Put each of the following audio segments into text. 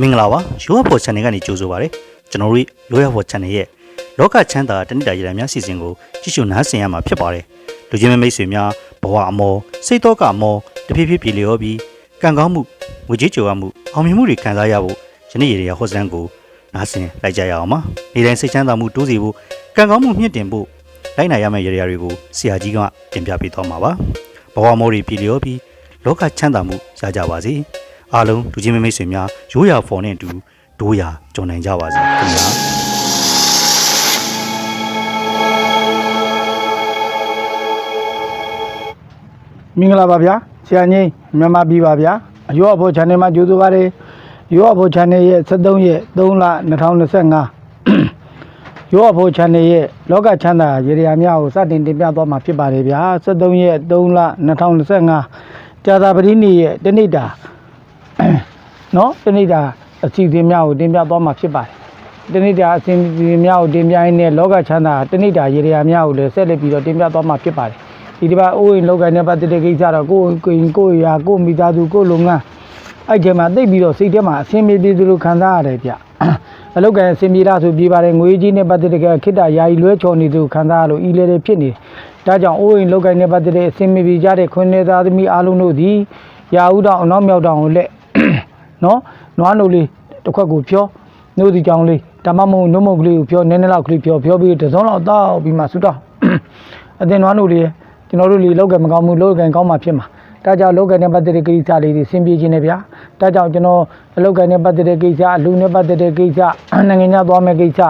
မင်္ဂလာပါရိုးရဖို့ channel ကနေကြိုဆိုပါရစေကျွန်တော်တို့ရိုးရဖို့ channel ရဲ့လောကချမ်းသာတဏိတာရည်ရန်များစီစဉ်ကိုကြည့်ရှုနားဆင်ရမှာဖြစ်ပါတယ်လူချင်းမိတ်ဆွေများဘဝအမောစိတ်တော့ကအမောတဖြည်းဖြည်းပြေလျောပြီးကံကောင်းမှုငွေကြေးကြွယ်ဝမှုအောင်မြင်မှုတွေခံစားရဖို့ယနေ့ရေရဟောစံကိုနားဆင်လိုက်ကြရအောင်ပါနေတိုင်းစိတ်ချမ်းသာမှုတိုးစီဖို့ကံကောင်းမှုမြင့်တင်ဖို့လိုက်နိုင်ရမယ့်ရေရတွေကိုဆရာကြီးကတင်ပြပေးသွားမှာပါဘဝမောတွေပြေလျောပြီးလောကချမ်းသာမှုရကြပါစေ အားလုံးလူချင်းမိတ်ဆွေများရိုးရာဖော်နဲ့အတူဒိုးရာကြုံနိုင်ကြပါစေခင်ဗျာမင်္ဂလာပါဗျာဆရာကြီးမြန်မာပြည်ပါဗျာအယောအဖို့ channel မှာကြိုဆိုပါရစေယောအဖို့ channel ရဲ့73ရက်3လ2025ယောအဖို့ channel ရဲ့လောကချမ်းသာရေရာများကိုစတင်တင်ပြသွားမှာဖြစ်ပါတယ်ဗျာ73ရက်3လ2025ကြာသာပတိနေ့ရဲ့တနေ့တာ နော်တနေ့တာအစီအစဉ်များကိုတင်ပြသွားမှာဖြစ်ပါတယ်တနေ့တာအစီအစဉ်များကိုတင်ပြရင်းနဲ့လောကချမ်းသာတနေ့တာရေရာများကိုလည်းဆက်လက်ပြီးတော့တင်ပြသွားမှာဖြစ်ပါတယ်ဒီတစ်ပတ်အိုးရင်လောက်ကိုင်းနဲ့ပတ်သက်တဲ့ကိစ္စတော့ကိုယ်ကိုယ်ကိုယ်ရာကိုယ်မိသားစုကိုယ်လုပ်ငန်းအဲ့ဒီမှာသိပ်ပြီးတော့စိတ်ထဲမှာအဆင်ပြေပြေသလိုခံစားရတယ်ဗျအလောက်ကိုင်းအဆင်ပြေတာဆိုပြေးပါတယ်ငွေကြီးနဲ့ပတ်သက်တဲ့ခိတ္တယာယီလွဲချော်နေသူခံစားရလို့ဤလေလေဖြစ်နေတယ်ဒါကြောင့်အိုးရင်လောက်ကိုင်းနဲ့ပတ်သက်တဲ့အဆင်ပြေကြတဲ့ခွင့်နေသားသမီးအားလုံးတို့သည်ရာဟုတောင်အနောက်မြောက်တောင်ကိုလက် နော်နွားနိုလေးတစ်ခွက်ကိုဖြောနှုတ်ဒီကြောင်လေးဓမ္မမုံနှုတ်မုံကလေးကိုဖြောနည်းနည်းလောက်ကလေးဖြောဖြောပြီးတစ်စုံလောက်တောက်ပြီးမှဆူတော့အတင်နွားနိုလေးကျွန်တော်တို့လေလောက်ကမကောင်းဘူးလောက်ကကောင်းမှဖြစ်မှာဒါကြောင့်လောက်ကနဲ့ပတ်သက်တဲ့ကိစ္စလေးတွေဆင်ပြေခြင်းနဲ့ဗျာဒါကြောင့်ကျွန်တော်အလောက်ကနဲ့ပတ်သက်တဲ့ကိစ္စအလူနဲ့ပတ်သက်တဲ့ကိစ္စနိုင်ငံခြားသွားမယ့်ကိစ္စ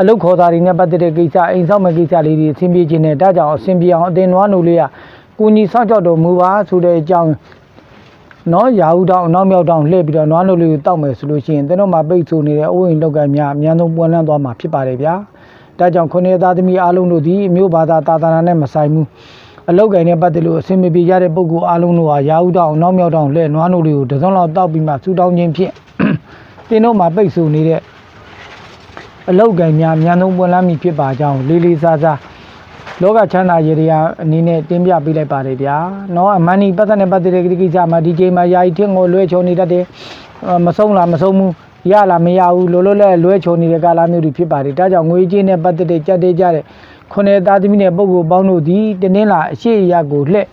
အလုတ်ခေါ်တာတွေနဲ့ပတ်သက်တဲ့ကိစ္စအိမ်ဆောက်မယ့်ကိစ္စလေးတွေဆင်ပြေခြင်းနဲ့ဒါကြောင့်အဆင်ပြေအောင်အတင်နွားနိုလေးကကိုကြီးစောင့်ကြောက်တော်မူပါဆိုတဲ့အကြောင်း နော်ရာဟုတောင်အနောက်မြောက်တောင်လှည့်ပြီးတော့နွားနိုလေးကိုတောက်မယ်ဆိုလို့ရှိရင်ကျွန်တော်မှပိတ်ဆိုနေတဲ့အိုးအိမ်လောက်ကများအများဆုံးပွင့်လန်းသွားမှာဖြစ်ပါတယ်ဗျာဒါကြောင့်ခုနှစ်သားသမီးအားလုံးတို့ဒီအမျိုးဘာသာတာသနာနဲ့မဆိုင်ဘူးအလောက်ကင်နဲ့ပတ်သက်လို့အဆင်မပြေကြတဲ့ပုဂ္ဂိုလ်အားလုံးတို့ဟာရာဟုတောင်အနောက်မြောက်တောင်လှည့်နွားနိုလေးကိုတစ်စုံလောက်တောက်ပြီးမှစူတောင်းခြင်းဖြင့်တင်းတို့မှပိတ်ဆိုနေတဲ့အလောက်ကင်များအများဆုံးပွင့်လန်းမိဖြစ်ပါကြောင်းလေးလေးစားစား လောကချမ်းသာရေရာအနေနဲ့တင်ပြပေးလိုက်ပါတယ်ဗျာ။နော်အမန်ဒီပတ်သက်တဲ့ပတ်သက်တဲ့ကိစ္စမှာဒီချိန်မှာယာယီထင်းကိုလွဲချုံနေတတ်တယ်။မဆုံးလားမဆုံးဘူး။ရလားမရဘူးလိုလိုလဲလွဲချုံနေတဲ့ကာလမျိုးတွေဖြစ်ပါတယ်။ဒါကြောင့်ငွေကြေးနဲ့ပတ်သက်တဲ့ကြက်တဲကြတဲ့ခொနယ်သားသမီးနဲ့ပုံကိုပေါင်းတို့ဒီတင်းလာအရှိရကိုလှက်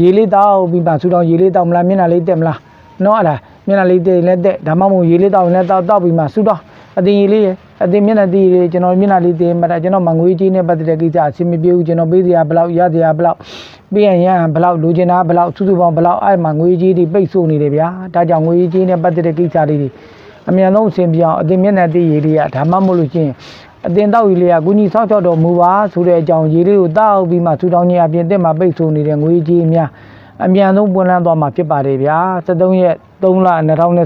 ရေလေးတောက်ပြီးပါဆူတောင်ရေလေးတောက်မလားမျက်နှာလေးတက်မလား။နော်အဲ့ဒါမျက်နှာလေးတက်ရင်လည်းတက်ဒါမှမဟုတ်ရေလေးတောက်ရင်လည်းတောက်တောက်ပြီးမှဆူတောင်အတင်းရေလေးရဲ့ အတင်မျက်နှာတည်ရေကျွန်တော်မျက်နှာလေးတင်မှတာကျွန်တော်မငွေကြီးနဲ့ပတ်သက်တဲ့ကိစ္စအဆင်မပြေဘူးကျွန်တော်ပေးစရာဘယ်လောက်ရစရာဘယ်လောက်ပေးရင်ရဟန်ဘယ်လောက်လိုချင်တာဘယ်လောက်စုစုပေါင်းဘယ်လောက်အဲ့မှာငွေကြီးတွေပိတ်ဆို့နေတယ်ဗျာဒါကြောင့်ငွေကြီးနဲ့ပတ်သက်တဲ့ကိစ္စလေးတွေအမြန်ဆုံးအဆင်ပြေအောင်အတင်မျက်နှာတည်ရေလေးကဒါမှမဟုတ်လို့ချင်းအတင်တောက်ရေလေးကကုညီဆောက်ချောက်တော်မူပါဆိုတဲ့အကြောင်းရေလေးကိုတောက်ပြီးမှထူထောင်ခြင်းအပြင်တက်မှာပိတ်ဆို့နေတဲ့ငွေကြီးများအမြန်ဆုံးပွင့်လန်းသွားမှာဖြစ်ပါတယ်ဗျာ73ရက်3လ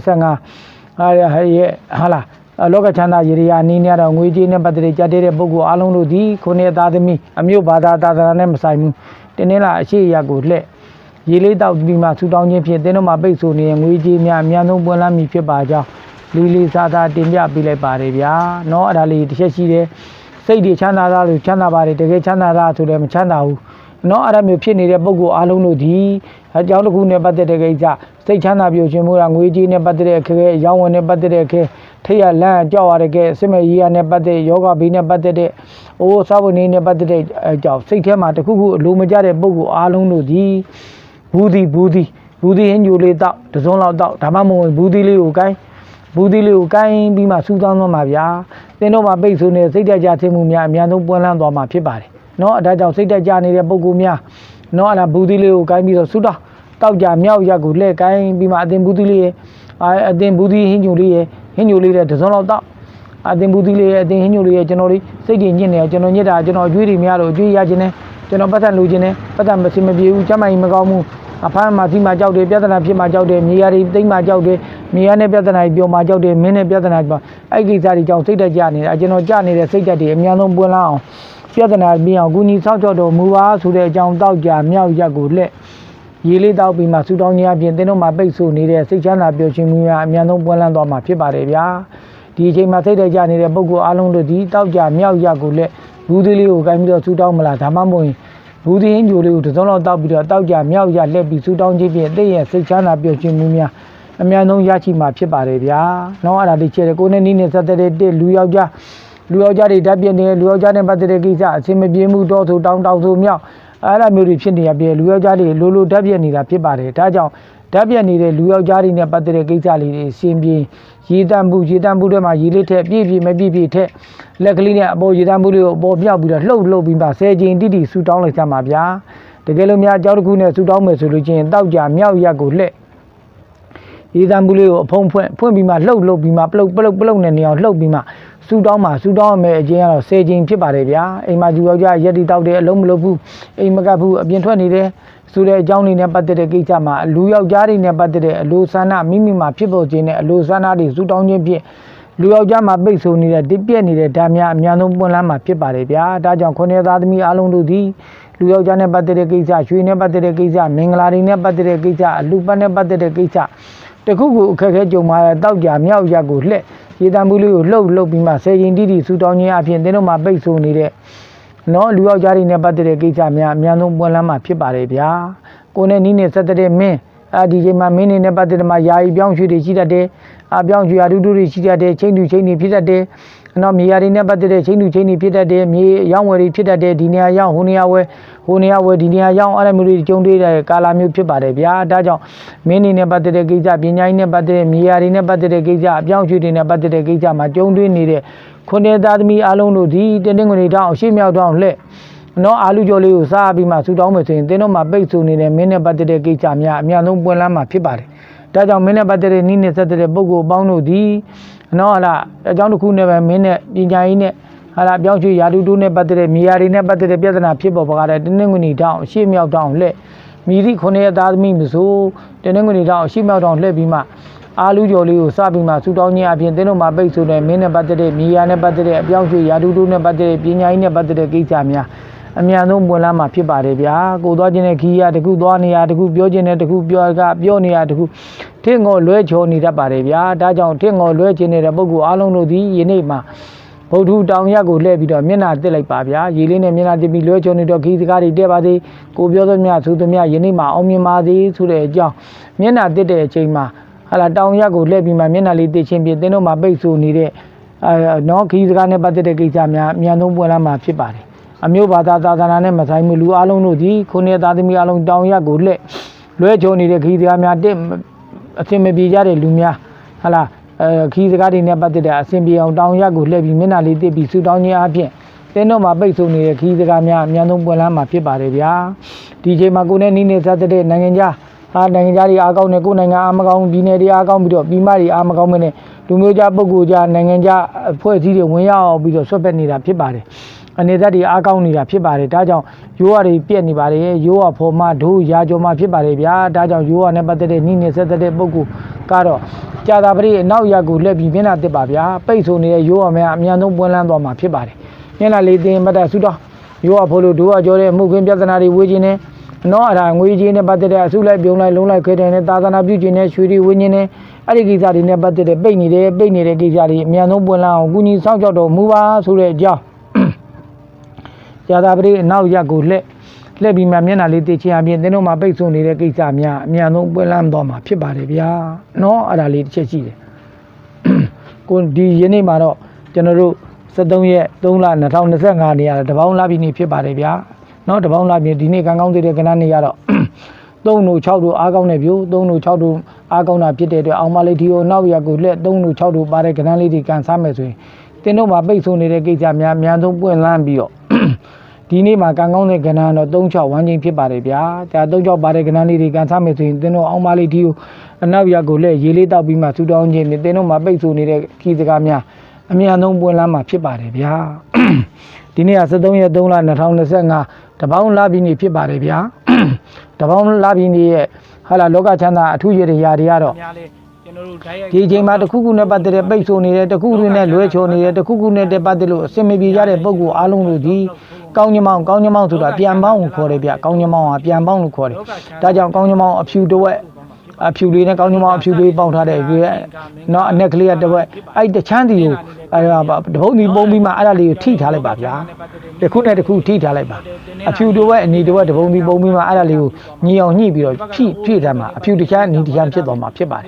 2025အားရဟရဲ့ဟာလားအ လောကချမ်းသာရေရာနီးနေတော့ငွေကြေးနဲ့ပတ်သက်တဲ့ကြက်တဲ့ပုဂ္ဂိုလ်အားလုံးတို့ဒီခုနှစ်သားသမီးအမျိုးဘာသာသာသနာနဲ့မဆိုင်ဘူးတင်းနေလာအရှိရကိုလှဲ့ရေလေးတောက်ပြီးမှဆူတောင်းခြင်းဖြင့်တင်းတို့မှာပိတ်ဆိုနေရင်ငွေကြေးများအများဆုံးပွင့်လန်းမည်ဖြစ်ပါကြောင်းလီလီစားစားတင်ပြပေးလိုက်ပါတယ်ဗျာเนาะအဲ့ဒါလေးတစ်ချက်ရှိတယ်စိတ်တွေချမ်းသာတာလို့ချမ်းသာပါတယ်တကယ်ချမ်းသာတာဆိုလည်းမချမ်းသာဘူး နော်အဲ့ဒါမျိုးဖြစ်နေတဲ့ပုံကိုအားလုံးတို့ဒီအကြောင်းတစ်ခုနဲ့ပတ်သက်တဲ့ကိစ္စစိတ်ချမ်းသာပြောခြင်းမို့လားငွေကြီးနဲ့ပတ်သက်တဲ့အခက်အခဲရောင်းဝယ်နဲ့ပတ်သက်တဲ့အခက်ထိရလန့်ကြောက်ရတဲ့ကဲစစ်မဲ့ကြီးရနဲ့ပတ်သက်ယောဂဘီနဲ့ပတ်သက်တဲ့အိုးစားဝင်နေနဲ့ပတ်သက်တဲ့အကြောင်းစိတ်ထဲမှာတစ်ခုခုအလိုမကျတဲ့ပုံကိုအားလုံးတို့ဒီဘူးဒီဘူးဒီဘူးဒီဟင်းညိုလေးတောက်တစ်စုံလောက်တောက်ဒါမှမဟုတ်ဘူးဒီလေးကိုကိုင်းဘူးဒီလေးကိုကိုင်းပြီးမှစူးစမ်းသွားမှာဗျာသင်တို့မှာပိတ်ဆိုးနေစိတ်တကြသိမှုများအများဆုံးပွင့်လန်းသွားမှာဖြစ်ပါတယ် နော်အဲဒါကြောင့်စိတ်တက်ကြနေတဲ့ပုံကူများနော်အဲ့ဒါဘူးသီးလေးကိုကိုင်းပြီးတော့ဆူတော့တောက်ကြမြောက်ရက်ကိုလှည့်ကိုင်းပြီးမှအတင်ဘူးသီးလေးရဲ့အာအတင်ဘူးသီးဟင်းညိုလေးရဲ့ဟင်းညိုလေးတဲ့တစ်စုံလောက်တောက်အတင်ဘူးသီးလေးရဲ့အတင်ဟင်းညိုလေးရဲ့ကျွန်တော်လေးစိတ်တွေညစ်နေတယ်ကျွန်တော်ညစ်တာကျွန်တော်အကျွေးတွေများတော့အကျွေးရခြင်းနဲ့ကျွန်တော်ပတ်သက်လိုခြင်းနဲ့ပတ်သက်မစင်မပြေဘူးကျမကြီးမကောင်းဘူးအဖမ်းမှစီမှကြောက်တယ်ပြဿနာဖြစ်မှကြောက်တယ်မြေယာတွေတိတ်မှကြောက်တယ်မြေယာနဲ့ပြဿနာတွေပြောမှကြောက်တယ်မင်းနဲ့ပြဿနာပြောအဲ့ဒီကိစ္စတွေကြောင့်စိတ်တက်ကြနေတာကျွန်တော်ကြနေတဲ့စိတ်တက်တွေအများဆုံးပွင့်လာအောင် ပြဿနာပြင်အောင်ကုညီဆောက်ချော့တော်မူပါဆိုတဲ့အကြောင်းတောက်ကြမြောက်ရက်ကိုလက်ရေလေးတောက်ပြီးမှဆူတောင်းခြင်းအပြင်တင်းတို့မှာပိတ်ဆို့နေတဲ့စိတ်ချမ်းသာပျော်ရွှင်မှုများအများဆုံးပွင့်လန်းသွားမှာဖြစ်ပါတယ်ဗျာဒီအချိန်မှာစိတ်ထဲကြနေတဲ့ပုံကအလုံးတို့ဒီတောက်ကြမြောက်ရက်ကိုလက်ဘူးသေးလေးကိုကင်ပြီးတော့ဆူတောင်းမလားဒါမှမဟုတ်ဘူးသေးရင်မျိုးလေးကိုတစ်စုံလောက်တောက်ပြီးတော့တောက်ကြမြောက်ရက်လက်ပြီးဆူတောင်းခြင်းဖြင့်တဲ့ရဲ့စိတ်ချမ်းသာပျော်ရွှင်မှုများအများဆုံးရရှိမှာဖြစ်ပါတယ်ဗျာ။နောက်အဲ့ဒါလေးချဲ့တယ်ကိုနဲ့နီးနေဆက်တဲ့တဲ့လူယောက်ျား လူယောက်ျားတွေဓာတ်ပြည့်နေလူယောက်ျားနဲ့ပတ်သက်တဲ့ကိစ္စအစင်မပြေမှုတော့ဆိုတောင်းတောင်းဆိုမြောက်အဲ့ဒါမျိုးတွေဖြစ်နေရပြည့်လူယောက်ျားတွေလိုလိုဓာတ်ပြည့်နေတာဖြစ်ပါတယ်ဒါကြောင့်ဓာတ်ပြည့်နေတဲ့လူယောက်ျားတွေနဲ့ပတ်သက်တဲ့ကိစ္စလေးတွေအစင်ပြေရေတန့်မှုရေတန့်မှုတွေမှာရေလေးထက်ပြည့်ပြည့်မပြည့်ပြည့်ထက်လက်ကလေးနဲ့အပေါ်ရေတန့်မှုတွေကိုအပေါ်ပြောက်ပြီးတော့လှုပ်လှုပ်ပြီးမှဆယ်ချိန်တိတိဆူတောင်းလိုက်ကြမှာဗျာတကယ်လို့များအကြောက်တစ်ခုနဲ့ဆူတောင်းမယ်ဆိုလို့ချင်းတောက်ကြမြောက်ရက်ကိုလှည့်ရေတံပူလေးကိုအဖုံးဖွင့်ဖွင့်ပြီးမှလှုပ်လှုပ်ပြီးမှပလုတ်ပလုတ်ပလုတ်နဲ့နေအောင်လှုပ်ပြီးမှ စူတောင်းမှစူတောင်းရမယ်အချင်းကတော့10ချိန်ဖြစ်ပါတယ်ဗျာအိမ်မှာယူယောက်ျားရက်တီတောက်တယ်အလုံးမလုပ်ဘူးအိမ်မကပ်ဘူးအပြင်ထွက်နေတယ်ဆိုတဲ့အကြောင်းလေးနဲ့ပတ်သက်တဲ့ကိစ္စမှာလူယောက်ျားတွေနဲ့ပတ်သက်တဲ့အလိုဆန္ဒမိမိမှာဖြစ်ပေါ်ခြင်းနဲ့အလိုဆန္ဒတွေစူတောင်းခြင်းဖြင့်လူယောက်ျားမှာပိတ်ဆိုနေတဲ့တစ်ပြက်နေတဲ့ဓာတ်များအများဆုံးပွင့်လန်းမှာဖြစ်ပါတယ်ဗျာဒါကြောင့်ခုနှစ်သားသမီးအားလုံးတို့သည်လူယောက်ျားနဲ့ပတ်သက်တဲ့ကိစ္စရွှေနဲ့ပတ်သက်တဲ့ကိစ္စမင်္ဂလာတွေနဲ့ပတ်သက်တဲ့ကိစ္စအလူပတ်နဲ့ပတ်သက်တဲ့ကိစ္စတခုခုအခက်အခဲကြုံမှာတောက်ကြမြောက်ရက်ကိုလှက် ရေတံပူးလေးကိုလှုပ်လှုပ်ပြီးမှဆယ်ရင်တိတိဆူတောင်းခြင်းအပြင်တင်းတို့မှာပိတ်ဆိုနေတဲ့နော်လူယောက်ျားတွေနဲ့ပတ်သက်တဲ့ကိစ္စများအများဆုံးပွင့်လန်းမှာဖြစ်ပါတယ်ဗျာကိုနဲ့နီးနေဆက်တဲ့မင်းအာဒီချိန်မှာမင်းနေနဲ့ပတ်သက်တဲ့မှာယာယီပြောင်းရွှေ့တွေရှိတတ်တယ်အပြောင်းရွှေ့အတူတူတွေရှိတတ်တယ်ချိန်တူချိန်တွေဖြစ်တတ်တယ် နော်မြေယာတွေနဲ့ပတ်သက်တဲ့ချိန်တူချိန်တွေဖြစ်တတ်တယ်မြေရောင်းဝယ်တွေဖြစ်တတ်တယ်ဒီနေရာရောက်ဟိုနေရာဝယ်ဟိုနေရာဝယ်ဒီနေရာရောက်အဲ့လိုမျိုးတွေကြုံတွေ့တဲ့ကာလာမျိုးဖြစ်ပါတယ်ဗျာဒါကြောင့်မင်းနေနဲ့ပတ်သက်တဲ့ကိစ္စပညာရေးနဲ့ပတ်သက်တဲ့မြေယာတွေနဲ့ပတ်သက်တဲ့ကိစ္စအပြောင်းရွှေ့တွေနဲ့ပတ်သက်တဲ့ကိစ္စမှာကြုံတွေ့နေတဲ့ခုနှစ်သားသမီးအားလုံးတို့ဒီတင်းတင်းငွေတောင်းအရှိမြောက်တောင်းလှဲ့နော်အာလူကျော်လေးကိုစားပြီးမှဆူတောင်းမယ်ဆိုရင်သင်တို့မှာပိတ်ဆို့နေတဲ့မင်းနဲ့ပတ်သက်တဲ့ကိစ္စများအများဆုံးပွင့်လန်းမှာဖြစ်ပါတယ်။ဒါကြောင့်မင်းနဲ့ပတ်သက်တဲ့နိနဲ့ဆက်တဲ့ပုဂ္ဂိုလ်အပေါင်းတို့သည် နော်ဟာလားအကြောင်းတစ်ခုနဲ့ပဲမင်းနဲ့ပညာရေးနဲ့ဟာလားပြောင်းရွှေ့ယာတုတုနဲ့ပတ်သက်တဲ့မြေယာတွေနဲ့ပတ်သက်တဲ့ပြဿနာဖြစ်ပေါ်ပါကြတဲ့တင်းတင်းငွေတောင်းအရှိမြောက်တောင်းလှဲ့မိသည့်ခုနှစ်ရက်သားသမီးမဆိုတင်းတင်းငွေတောင်းအရှိမြောက်တောင်းလှဲ့ပြီးမှအာလူကျော်လေးကိုစပြီးမှဆူတောင်းခြင်းအပြင်သင်တို့မှာပိတ်ဆို့တဲ့မင်းနဲ့ပတ်သက်တဲ့မြေယာနဲ့ပတ်သက်တဲ့အပြောင်းရွှေ့ယာတုတုနဲ့ပတ်သက်တဲ့ပညာရေးနဲ့ပတ်သက်တဲ့ကိစ္စများ အမြန်ဆုံးပွင့်လန်းမှာဖြစ်ပါတယ်ဗျာကိုသွားခြင်းတဲ့ခီးရတခုသွားနေရတခုပြောခြင်းတဲ့တခုပြောကပြောနေရတခုထင့်ငေါ်လွဲချော်နေတတ်ပါတယ်ဗျာဒါကြောင့်ထင့်ငေါ်လွဲခြင်းနေတဲ့ပုဂ္ဂိုလ်အားလုံးတို့သည်ယနေ့မှာဗုဒ္ဓတောင်ရက်ကိုလှည့်ပြီးတော့မျက်နှာတက်လိုက်ပါဗျာရေလေးနဲ့မျက်နှာတက်ပြီးလွဲချော်နေတော့ခီးစကားတွေတက်ပါသေးကိုပြောသမျှဆိုသမျှယနေ့မှာအောင်မြင်ပါသေးဆိုတဲ့အကြောင်းမျက်နှာတက်တဲ့အချိန်မှာဟာလာတောင်ရက်ကိုလှည့်ပြီးမှမျက်နှာလေးတက်ချင်းပြတင်းတို့မှာပိတ်ဆို့နေတဲ့အဲနော်ခီးစကားနဲ့ပတ်သက်တဲ့ကိစ္စများအမြန်ဆုံးပွင့်လန်းမှာဖြစ်ပါတယ် အမျိုးဘာသာသာသနာနဲ့မဆိုင်မှုလူအလုံးတို့သည်ခုနှစ်သားသမီးအလုံးတောင်ရက်ကိုလှည့်လွဲချုံနေတဲ့ခီးစကားများတက်အစင်မပြေကြတဲ့လူများဟာလားအဲခီးစကားတွေနဲ့ပတ်သက်တဲ့အစင်ပြေအောင်တောင်ရက်ကိုလှည့်ပြီးမျက်နှာလေးတက်ပြီးဆူတောင်းခြင်းအပြင်တင်းတော့မှာပိတ်ဆို့နေတဲ့ခီးစကားများအများဆုံးပွင့်လန်းမှာဖြစ်ပါတယ်ဗျာဒီချိန်မှာကိုယ်နဲ့နီးနေဆက်တဲ့နိုင်ငံခြားဟာနိုင်ငံခြားတွေအားကောင်းနေကိုယ်နိုင်ငံအားမကောင်းပြည်နယ်တွေအားကောင်းပြီးတော့ပြည်မတွေအားမကောင်းမနဲ့လူမျိုးခြားပုဂ္ဂိုလ်ခြားနိုင်ငံခြားအဖွဲ့အစည်းတွေဝင်ရောက်ပြီးတော့ဆွတ်ဖက်နေတာဖြစ်ပါတယ် အနေသက်တွေအားကောင်းနေတာဖြစ်ပါတယ်ဒါကြောင့်ရိုးရတွေပြက်နေပါတယ်ရိုးရဖော်မဒိုးရာကျော်မဖြစ်ပါတယ်ဗျာဒါကြောင့်ရိုးရနဲ့ပတ်သက်တဲ့နိနေဆက်သက်တဲ့ပုဂ္ဂိုလ်ကတော့ကြာတာပရိအနောက်ရက်ကိုလက်ပြီးမျက်နှာတက်ပါဗျာပိတ်ဆိုနေတဲ့ရိုးရများအမြန်ဆုံးပွင့်လန်းသွားမှာဖြစ်ပါတယ်မျက်နှာလေးတင်ပတ်သက်ဆူတော့ရိုးရဖို့လို့ဒိုးရကျော်တဲ့မှုခင်းပြဿနာတွေဝေးခြင်းနဲ့နော်အရာငွေကြီးနဲ့ပတ်သက်တဲ့အစုလိုက်ပြုံလိုက်လုံးလိုက်ခဲတဲ့နဲ့သာသနာပြုခြင်းနဲ့ရွှေတွေဝင်းခြင်းနဲ့အဲ့ဒီကိစ္စတွေနဲ့ပတ်သက်တဲ့ပိတ်နေတဲ့ပိတ်နေတဲ့ကိစ္စတွေအမြန်ဆုံးပွင့်လန်းအောင်ကုညီဆောင်ကြောက်တော်မူပါဆိုတဲ့အကြောင်း ရာသာပရိအနောက်ရက်ကိုလှည့်လှည့်ပြီးမှမျက်နှာလေးသိချင်အပြင်သင်တို့မှာပိတ်ဆို့နေတဲ့ကိစ္စများအမြန်ဆုံးပွင့်လန်းသွားမှာဖြစ်ပါတယ်ဗျာနော်အဲ့ဒါလေးတစ်ချက်ရှိတယ်ကိုဒီယနေ့မှာတော့ကျွန်တော်တို့73ရက်3လ2025နေရတပေါင်းလာပြီနေဖြစ်ပါတယ်ဗျာနော်တပေါင်းလာပြီဒီနေ့ကံကောင်းသေးတဲ့ကဏ္ဍနေရတော့3တို့6တို့အားကောင်းတဲ့ပြို3တို့6တို့အားကောင်းတာဖြစ်တဲ့အတွက်အောင်မလေးဒီကိုနောက်ရက်ကိုလှည့်3တို့6တို့ပါတဲ့ကဏ္ဍလေးတွေကန်စားမယ်ဆိုရင်တင်တို့မှာပိတ်ဆို့နေတဲ့ကိစ္စများအများဆုံးပွင့်လန်းပြီးတော့ ဒီနေ့မှာကံကောင်းတဲ့ကဏ္ဍကတော့36ဝမ်းချင်းဖြစ်ပါတယ်ဗျာဒါ36ပါတဲ့ကဏ္ဍလေးတွေကန်စားမယ်ဆိုရင်တင်းတို့အောင်မလေးဒီကိုအနောက်ရက်ကိုလည်းရေလေးတောက်ပြီးမှဆူတောင်းခြင်းနဲ့တင်းတို့မှာပိတ်ဆို့နေတဲ့ခီးစကားများအမြန်ဆုံးပွင့်လန်းမှာဖြစ်ပါတယ်ဗျာဒီနေ့က73ရက်3လ2025တပေါင်းလာပြီးနေဖြစ်ပါတယ်ဗျာတပေါင်းလာပြီးနေရဲ့ဟာလာလောကချမ်းသာအထူးရည်ရာတွေကတော့များလဲ ကျွန်တော်တို့ဓာတ်ရိုက်ဒီအချိန်မှာတစ်ခုခုနဲ့ပတ်သက်တဲ့ပိတ်ဆို့နေတဲ့တစ်ခုခုနဲ့လွဲချော်နေတဲ့တစ်ခုခုနဲ့တက်ပတ်သက်လို့အစင်မပြေကြတဲ့ပုံကူအားလုံးတို့ဒီကောင်းညမောင်းကောင်းညမောင်းဆိုတာပြန်ပေါင်းကိုခေါ်တယ်ဗျကောင်းညမောင်းကပြန်ပေါင်းလို့ခေါ်တယ်ဒါကြောင့်ကောင်းညမောင်းအဖြူတစ်ဝက် အဖြူလေးနဲ့ကောင်းကျမအဖြူလေးပေါင်းထားတဲ့ရွေးနော်အနက်ကလေးကတစ်ဝက်အဲ့တချမ်းစီကိုအဲ့ဒါတပုတ်ဒီပုံပြီးမှအဲ့ဒါလေးကိုထိထားလိုက်ပါဗျာတစ်ခုနဲ့တစ်ခုထိထားလိုက်ပါအဖြူတစ်ဝက်အနီတစ်ဝက်တပုံဒီပုံပြီးမှအဲ့ဒါလေးကိုညီအောင်ညှိပြီးတော့ဖြည့်ဖြည့်ထားမှာအဖြူတစ်ချမ်းအနီတစ်ချမ်းဖြစ်သွားမှာဖြစ်ပါတယ်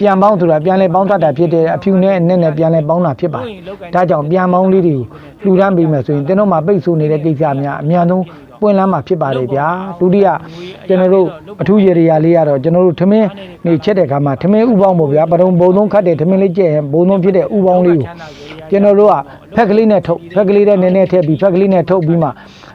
ပြန်ပေါင်းဆိုတာပြန်လဲပေါင်းတတ်တာဖြစ်တယ်အဖြူနဲ့အနက်နဲ့ပြန်လဲပေါင်းတာဖြစ်ပါတယ်ဒါကြောင့်ပြန်ပေါင်းလေးတွေကိုလှူဒန်းပေးမယ်ဆိုရင်တင်းတို့မှာပိတ်ဆို့နေတဲ့ကိစ္စများအများဆုံး ပွင့်လန်းမှာဖြစ်ပါတယ်ဗျာဒုတိယကျွန်တော်တို့အထူးရေရာလေးကတော့ကျွန်တော်တို့ထမင်းနေချက်တဲ့ခါမှာထမင်းဥပေါင်းပေါ့ဗျာပရုံဘုံသုံးခတ်တဲ့ထမင်းလေးကျက်ရင်ဘုံသုံးဖြစ်တဲ့ဥပေါင်းလေးကိုကျွန်တော်တို့ကဖက်ကလေးနဲ့ထုတ်ဖက်ကလေးနဲ့နည်းနည်းထည့်ပြီးဖက်ကလေးနဲ့ထုတ်ပြီးမှ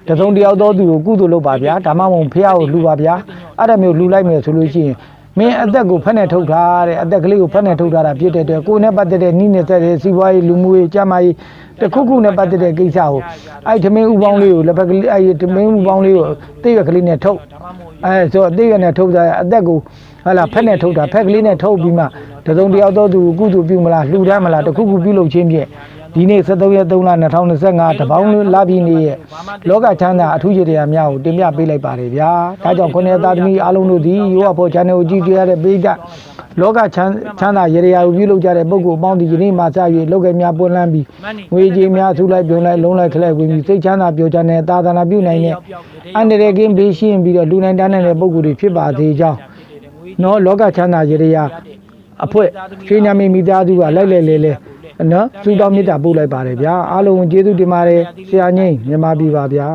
တစုံတစ်ယောက်သောသူကိုကုသိုလ်လုပ်ပါဗျာဒါမှမဟုတ်ဖះကိုလှူပါဗျာအဲ့ဒါမျိုးလှူလိုက်မယ်ဆိုလို့ရှိရင် မင်းအသက်ကိုဖက်နဲ့ထုတ်ထားတဲ့အသက်ကလေးကိုဖက်နဲ့ထုတ်ထားတာဖြစ်တဲ့အတွက်ကိုယ်နဲ့ပတ်သက်တဲ့နိနဲ့သက်တဲ့စီးပွားရေးလူမှုရေးကျန်းမာရေးတစ်ခုခုနဲ့ပတ်သက်တဲ့ကိစ္စကိုအဲ့ထမင်းဥပေါင်းလေးကိုလက်ဖက်ကလေးအဲ့ထမင်းဥပေါင်းလေးကိုသိရွက်ကလေးနဲ့ထုတ်အဲဆိုအသိရွက်နဲ့ထုတ်တာအသက်ကိုဟာလာဖက်နဲ့ထုတ်တာဖက်ကလေးနဲ့ထုတ်ပြီးမှတစုံတစ်ယောက်သောသူကိုကုသိုလ်ပြုမလားလှူဒန်းမလားတစ်ခုခုပြုလုပ်ခြင်းဖြင့် ဒီနေ့73ရက်3လ2025တပေါင်းလာပြီးနေ့ရဲ့လောကချမ်းသာအထူးရတရားများကိုတင်ပြပေးလိုက်ပါတယ်ဗျာဒါကြောင့်ခုနှစ်သားသမီးအားလုံးတို့ဒီရောဖို့ channel ကိုကြည့်ကြရတဲ့ပိဋကလောကချမ်းချမ်းသာရတရားကိုပြုလုပ်ကြတဲ့ပုဂ္ဂိုလ်အပေါင်းဒီနေ့မှစ၍လောကများပွင့်လန်းပြီးငွေကြေးများထူလိုက်ပြုံလိုက်လုံးလိုက်ခလိုက်ဝင်ပြီးစိတ်ချမ်းသာပျော်ချမ်းတဲ့သာသနာပြုနိုင်တဲ့အန္တရာယ်ကင်းဘေးရှင်းပြီးတော့လူနိုင်တန်းတဲ့ပုဂ္ဂိုလ်တွေဖြစ်ပါသေးကြောင်းနော်လောကချမ်းသာရတရားအဖွဲ့ရွှေနာမီမိသားစုကလိုက်လဲလဲလဲ နော်သူတောင်းမြတ်တာပို့လိုက်ပါတယ်ဗျာအားလုံးကျေးဇူးတင်ပါတယ်ဆရာကြီးမြန်မာပြည်ပါဗျာ